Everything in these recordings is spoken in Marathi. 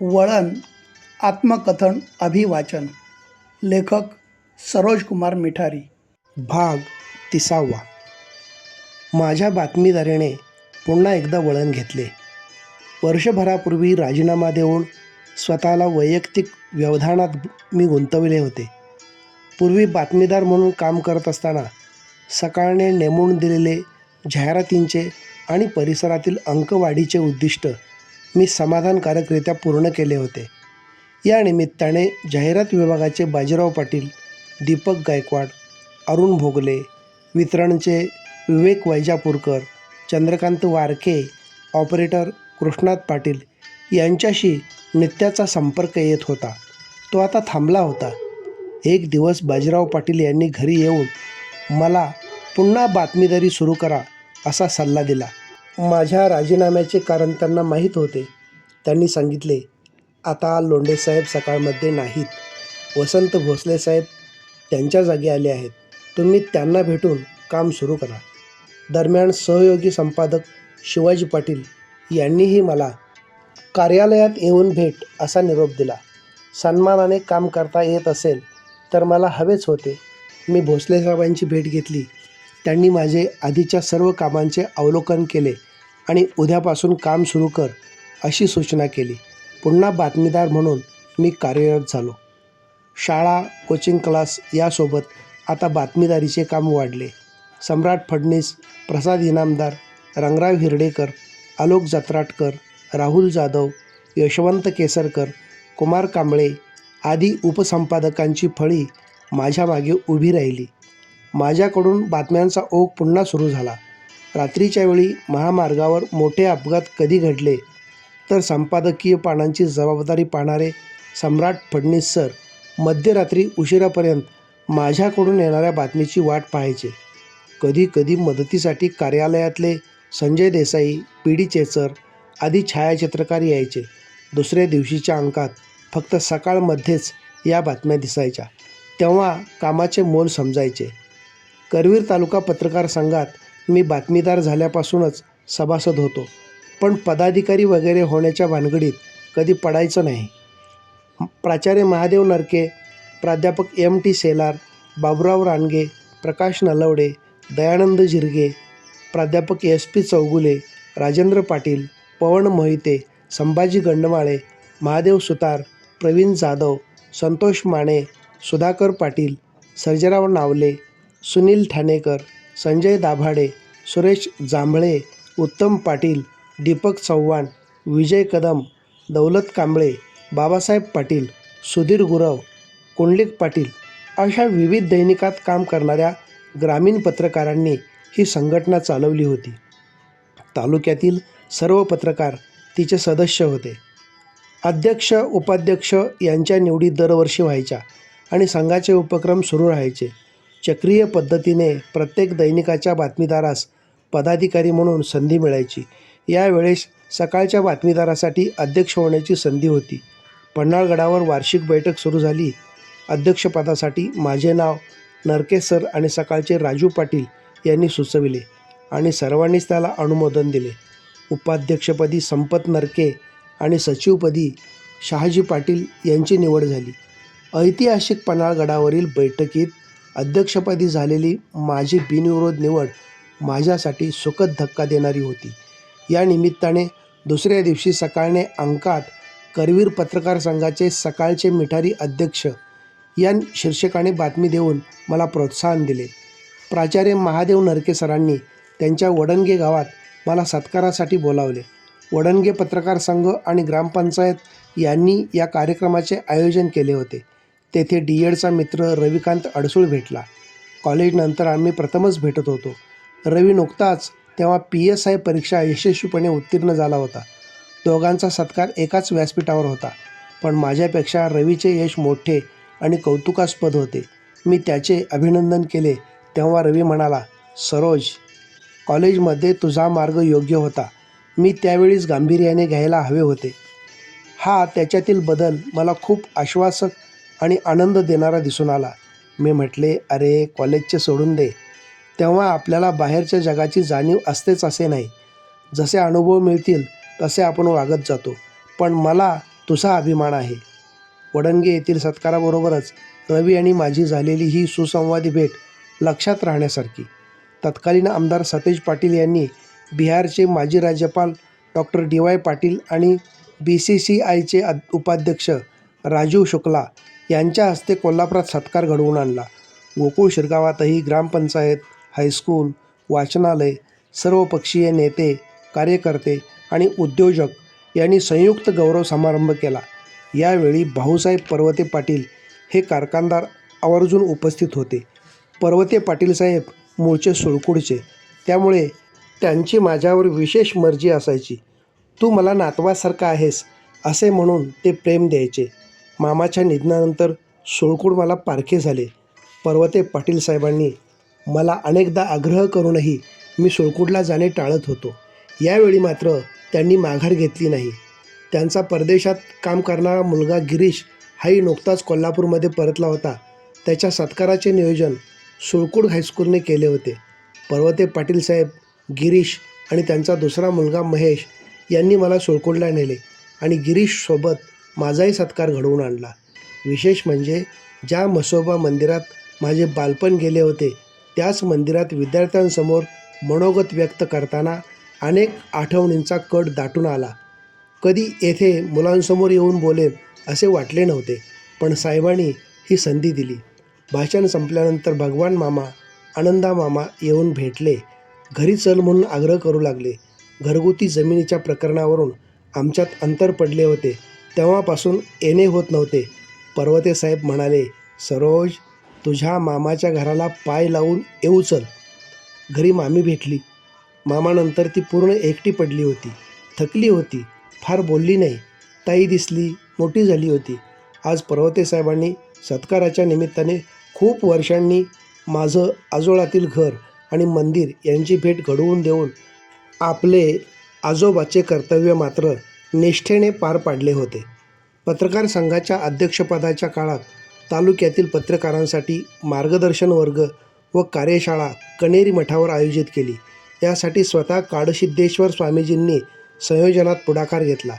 वळण आत्मकथन अभिवाचन. लेखक सरोज कुमार मिठारी. भाग तिसावा. माझ्या बातमीदारीने पुन्हा एकदा वळण घेतले. वर्षभरापूर्वी राजीनामा देऊन स्वतःला वैयक्तिक व्यवधानात मी गुंतवले होते. पूर्वी बातमीदार म्हणून काम करत असताना सकाळने नेमून दिलेले जाहिरातींचे आणि परिसरातील अंकवाढीचे उद्दिष्ट मी समाधानकारकरित्या पूर्ण केले होते. या निमित्ताने जाहिरात विभागाचे बाजीराव पाटील दीपक गायकवाड अरुण भोगले वितरणचे विवेक वैजापूरकर चंद्रकांत वारके ऑपरेटर कृष्णात पाटील यांच्याशी नित्याचा संपर्क येत होता. तो आता थांबला होता. एक दिवस बाजीराव पाटील यांनी घरी येऊन मला पुन्हा बातमीदारी सुरू करा असा सल्ला दिला. माझ्या राजीनाम्याचे कारण त्यांना माहीत होते. त्यांनी सांगितले आता लोंढेसाहेब सकाळमध्ये नाहीत. वसंत भोसले साहेब त्यांच्या जागी आले आहेत. तुम्ही त्यांना भेटून काम सुरू करा. दरम्यान सहयोगी संपादक शिवाजी पाटील यांनीही मला कार्यालयात येऊन भेट असा निरोप दिला. सन्मानाने काम करता येत असेल तर मला हवेच होते. मी भोसले साहेबांची भेट घेतली. त्यांनी माझे आधीच्या सर्व कामांचे अवलोकन केले आणि उद्यापासून काम सुरू कर अशी सूचना केली. पुन्हा बातमीदार म्हणून मी कार्यरत झालो. शाळा कोचिंग क्लास यासोबत आता बातमीदारीचे काम वाढले. सम्राट फडणीस प्रसाद इनामदार रंगराव हिरडेकर आलोक जत्राटकर राहुल जाधव यशवंत केसरकर कुमार कांबळे आदी उपसंपादकांची फळी माझ्या मागे उभी राहिली. माझ्याकडून बातम्यांचा ओघ पुन्हा सुरू झाला. रात्रीच्या वेळी महामार्गावर मोठे अपघात कधी घडले? तर संपादकीय पानांची जबाबदारी पाहणारे सम्राट फडणीस सर मध्यरात्री उशिरापर्यंत माझ्याकडून येणाऱ्या बातमीची वाट पाहायचे. कधी कधी मदतीसाठी कार्यालयातले संजय देसाई पी डी चेचर आदी छायाचित्रकार यायचे. दुसऱ्या दिवशीच्या अंकात फक्त सकाळमध्येच या बातम्या दिसायच्या. तेव्हा कामाचे मोल समजायचे. करवीर तालुका पत्रकार संघात मी बातमीदार झाल्यापासूनच सभासद होतो. पण पदाधिकारी वगैरे होण्याच्या भानगडीत कधी पडायचं नाही. प्राचार्य महादेव नरके प्राध्यापक एम टी सेलार बाबुराव रानगे प्रकाश नलवडे दयानंद जिरगे प्राध्यापक एस पी चौगुले राजेंद्र पाटील पवन मोहिते संभाजी गंडमाळे महादेव सुतार प्रवीण जाधव संतोष माने सुधाकर पाटील सर्जराव नावले सुनील ठाणेकर संजय दाभाडे सुरेश जांभळे उत्तम पाटील दीपक चव्हाण विजय कदम दौलत कांबळे बाबासाहेब पाटील सुधीर गुरव कुंडलिक पाटील अशा विविध दैनिकात काम करणाऱ्या ग्रामीण पत्रकारांनी ही संघटना चालवली होती. तालुक्यातील सर्व पत्रकार तिचे सदस्य होते. अध्यक्ष उपाध्यक्ष यांच्या निवडी दरवर्षी व्हायच्या आणि संघाचे उपक्रम सुरू राहायचे. चक्रीय पद्धतीने प्रत्येक दैनिकाच्या बातमीदारास पदाधिकारी म्हणून संधी मिळायची. यावेळेस सकाळच्या बातमीदारासाठी अध्यक्ष होण्याची संधी होती. पन्हाळगडावर वार्षिक बैठक सुरू झाली. अध्यक्षपदासाठी माझे नाव नरके सर आणि सकाळचे राजू पाटील यांनी सुचविले आणि सर्वांनीच त्याला अनुमोदन दिले. उपाध्यक्षपदी संपत नरके आणि सचिवपदी शहाजी पाटील यांची निवड झाली. ऐतिहासिक पन्हाळगडावरील बैठकीत अध्यक्षपदी झालेली माझी बिनविरोध निवड माझ्यासाठी सुखद धक्का देणारी होती. या निमित्ताने दुसऱ्या दिवशी सकाळने अंकात करवीर पत्रकार संघाचे सकाळचे मिठारी अध्यक्ष या शीर्षकाने बातमी देऊन मला प्रोत्साहन दिले. प्राचार्य महादेव नरके सरांनी त्यांच्या वडणगे गावात मला सत्कारासाठी बोलावले. वडणगे पत्रकार संघ आणि ग्रामपंचायत यांनी या कार्यक्रमाचे आयोजन केले होते. तेथे डी एडचा मित्र रविकांत अडसूळ भेटला. कॉलेजनंतर आम्ही प्रथमच भेटत होतो. रवी नुकताच तेव्हा पी एस आय परीक्षा यशस्वीपणे उत्तीर्ण झाला होता. दोघांचा सत्कार एकाच व्यासपीठावर होता. पण माझ्यापेक्षा रवीचे यश मोठे आणि कौतुकास्पद होते. मी त्याचे अभिनंदन केले. तेव्हा रवी म्हणाला सरोज कॉलेजमध्ये तुझा मार्ग योग्य होता. मी त्यावेळीच गांभीर्याने घ्यायला हवे होते. हा त्याच्यातील बदल मला खूप आश्वासक आणि आनंद देणारा दिसून आला. मी म्हटले अरे कॉलेजचे सोडून दे. तेव्हा आपल्याला बाहेरच्या जगाची जाणीव असतेच असे नाही. जसे अनुभव मिळतील तसे आपण वागत जातो. पण मला तुझा अभिमान आहे. वडंगे येथील सत्काराबरोबरच रवी आणि माझी झालेली ही सुसंवादी भेट लक्षात राहण्यासारखी. तत्कालीन आमदार सतेज पाटील यांनी बिहारचे माजी राज्यपाल डॉक्टर डी वाय पाटील आणि बी सी सी आयचे उपाध्यक्ष राजीव शुक्ला यांच्या हस्ते कोल्हापुरात सत्कार घडवून आणला. गोकुळ शिरगावातही ग्रामपंचायत हायस्कूल वाचनालय सर्वपक्षीय नेते कार्यकर्ते आणि उद्योजक यांनी संयुक्त गौरव समारंभ केला. यावेळी भाऊसाहेब पर्वते पाटील हे कारखानदार आवर्जून उपस्थित होते. पर्वते पाटील साहेब मूळचे सुळकुडचे. त्यामुळे त्यांची माझ्यावर विशेष मर्जी असायची. तू मला नातवासारखा आहेस असे म्हणून ते प्रेम द्यायचे. मामाच्या निधनानंतर सोळकूड मला पारखे झाले. पर्वते पाटील साहेबांनी मला अनेकदा आग्रह करूनही मी सोळकूडला जाणे टाळत होतो. यावेळी मात्र त्यांनी माघार घेतली नाही. त्यांचा परदेशात काम करणारा मुलगा गिरीश हाही नुकताच कोल्हापूरमध्ये परतला होता. त्याच्या सत्काराचे नियोजन सुळकूड हायस्कूलने केले होते. पर्वते पाटील साहेब गिरीश आणि त्यांचा दुसरा मुलगा महेश यांनी मला सुळकूडला नेले आणि गिरीशसोबत माझाही सत्कार घडवून आणला. विशेष म्हणजे ज्या म्हसोबा मंदिरात माझे बालपण गेले होते त्याच मंदिरात विद्यार्थ्यांसमोर मनोगत व्यक्त करताना अनेक आठवणींचा कट दाटून आला. कधी येथे मुलांसमोर येऊन बोलेन असे वाटले नव्हते पण साहेबांनी ही संधी दिली. भाषण संपल्यानंतर भगवान मामा आनंदा मामा येऊन भेटले. घरी चल म्हणून आग्रह करू लागले. घरगुती जमिनीच्या प्रकरणावरून आमच्यात अंतर पडले होते. तेव्हापासून येणे होत नव्हते. पर्वते साहेब म्हणाले सरोज तुझ्या मामाच्या घराला पाय लावून येऊ चल. घरी मामी भेटली. मामानंतर ती पूर्ण एकटी पडली होती. थकली होती. फार बोलली नाही. ताई दिसली. मोठी झाली होती. आज पर्वते साहेबांनी सत्काराच्या निमित्ताने खूप वर्षांनी माझं आजोळातील घर आणि मंदिर यांची भेट घडवून देऊन आपले आजोबाचे कर्तव्य मात्र निष्ठेने पार पाडले होते. पत्रकार संघाच्या अध्यक्षपदाच्या काळात तालुक्यातील पत्रकारांसाठी मार्गदर्शन वर्ग व कार्यशाळा कणेरी मठावर आयोजित केली. यासाठी स्वतः काडसिद्धेश्वर स्वामीजींनी संयोजनात पुढाकार घेतला.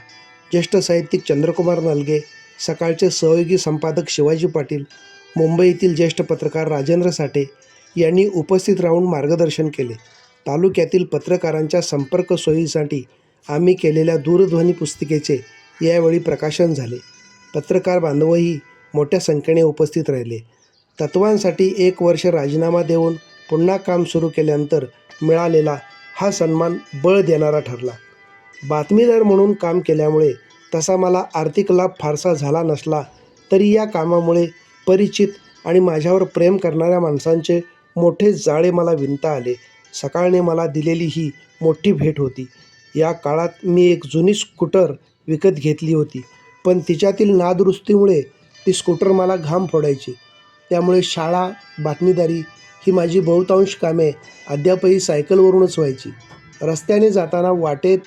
ज्येष्ठ साहित्यिक चंद्रकुमार नलगे सकाळचे सहयोगी संपादक शिवाजी पाटील मुंबईतील ज्येष्ठ पत्रकार राजेंद्र साठे यांनी उपस्थित राहून मार्गदर्शन केले. तालुक्यातील पत्रकारांच्या संपर्क सोयीसाठी आम्ही केलेल्या दूरध्वनी पुस्तिकेचे यावेळी प्रकाशन झाले. पत्रकार बांधवही मोठ्या संख्येने उपस्थित राहिले. तत्वांसाठी एक वर्ष राजीनामा देऊन पुन्हा काम सुरू केल्यानंतर मिळालेला हा सन्मान बळ देणारा ठरला. बातमीदार म्हणून काम केल्यामुळे तसा मला आर्थिक लाभ फारसा झाला नसला तरी या कामामुळे परिचित आणि माझ्यावर प्रेम करणाऱ्या माणसांचे मोठे जाळे मला विणता आले. सकाळने मला दिलेली ही मोठी भेट होती. या काळात मी एक जुनी स्कूटर विकत घेतली होती. पण तिच्यातील नादुरुस्तीमुळे ती स्कूटर मला घाम फोडायची. त्यामुळे शाळा बातमीदारी ही माझी बहुतांश कामे अद्यापही सायकलवरूनच व्हायची. रस्त्याने जाताना वाटेत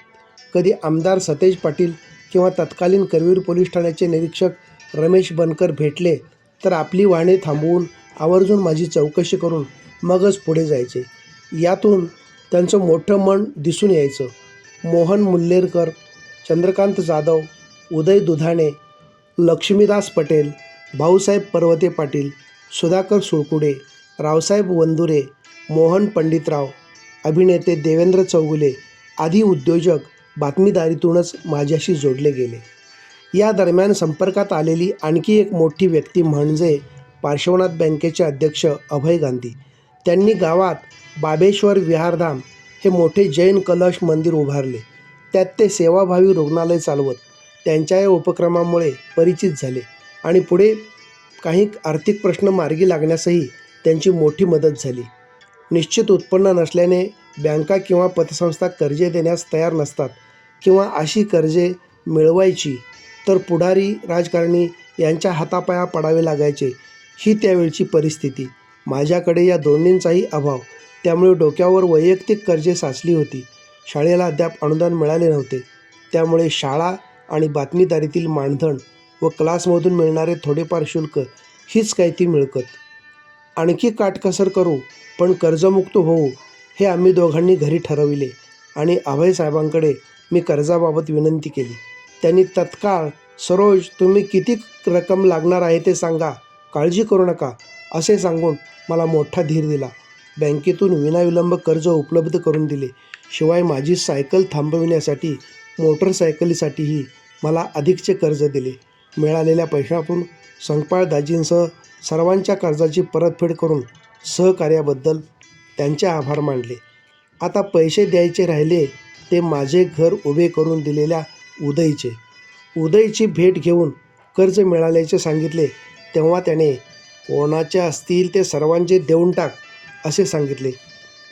कधी आमदार सतेज पाटील किंवा तत्कालीन करवीर पोलीस ठाण्याचे निरीक्षक रमेश बनकर भेटले तर आपली वाहने थांबवून आवर्जून माझी चौकशी करून मगच पुढे जायचे. यातून त्यांचं मोठं मन दिसून यायचं. मोहन मुल्लेरकर चंद्रकांत जाधव उदय दुधाणे लक्ष्मीदास पटेल भाऊसाहेब पर्वते पाटील सुधाकर सुळकुडे रावसाहेब वंदुरे मोहन पंडितराव अभिनेते देवेंद्र चौगुले आदी उद्योजक बातमीदारीतूनच माझ्याशी जोडले गेले. या दरम्यान संपर्कात आलेली आणखी एक मोठी व्यक्ती म्हणजे पार्श्वनाथ बँकेचे अध्यक्ष अभय गांधी. त्यांनी गावात बाबेश्वर विहारधाम हे मोठे जैन कलश मंदिर उभारले. त्यात ते सेवाभावी रुग्णालय चालवत त्यांच्या या उपक्रमामुळे परिचित झाले आणि पुढे काही आर्थिक प्रश्न मार्गी लागण्यासही त्यांची मोठी मदत झाली. निश्चित उत्पन्न नसल्याने बँका किंवा पतसंस्था कर्जे देण्यास तयार नसतात किंवा अशी कर्जे मिळवायची तर पुढारी राजकारणी यांच्या हातापाया पडावे लागायचे ही त्यावेळची परिस्थिती. माझ्याकडे या दोन्हींचाही अभाव त्यामुळे डोक्यावर वैयक्तिक कर्जे साचली होती. शाळेला अद्याप अनुदान मिळाले नव्हते. त्यामुळे शाळा आणि बातमीदारीतील मानधन व क्लासमधून मिळणारे थोडेफार शुल्क हीच काय ती मिळकत. आणखी काटकसर करू पण कर्जमुक्त होऊ हे आम्ही दोघांनी घरी ठरविले आणि अभय साहेबांकडे मी कर्जाबाबत विनंती केली. त्यांनी तत्काळ सरोज तुम्ही किती रक्कम लागणार आहे ते सांगा काळजी करू नका असे सांगून मला मोठा धीर दिला. बँकेतून विनाविलंब कर्ज उपलब्ध करून दिले. शिवाय माझी सायकल थांबविण्यासाठी मोटरसायकलीसाठीही मला अधिकचे कर्ज दिले. मिळालेल्या पैशातून संकपाळ दाजींसह सर्वांच्या कर्जाची परतफेड करून सहकार्याबद्दल त्यांचे आभार मानले. आता पैसे द्यायचे राहिले ते माझे घर उभे करून दिलेल्या उदयचे. उदयची भेट घेऊन कर्ज मिळाल्याचे सांगितले तेव्हा त्याने कोणाचे असतील ते सर्वांचे देऊन टाक असे सांगितले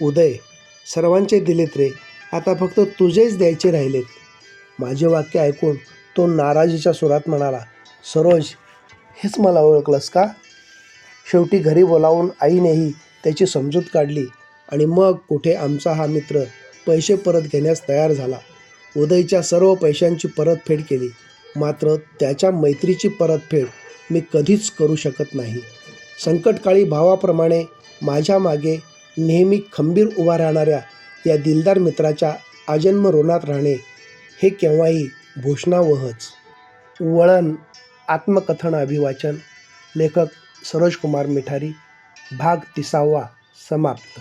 उदय सर्वांचे दिलेत रे आता फक्त तुझेच द्यायचे राहिलेत. माझे वाक्य ऐकून तो नाराजीच्या सुरात म्हणाला सरोज हेच मला ओळखलंस का? शेवटी घरी बोलावून आईनेही त्याची समजूत काढली आणि मग कुठे आमचा हा मित्र पैसे परत घेण्यास तयार झाला. उदयच्या सर्व पैशांची परतफेड केली. मात्र त्याच्या मैत्रीची परतफेड मी कधीच करू शकत नाही. संकटकाळी भावाप्रमाणे माझ्या मागे नेहमी खंबीर उभा राहणाऱ्या या दिलदार मित्राच्या आजन्म ऋणात राहणे हे केव्हाही भूषणावहच वळण आत्मकथन अभिवाचन लेखक सरोज कुमार मिठारी भाग तिसावा समाप्त.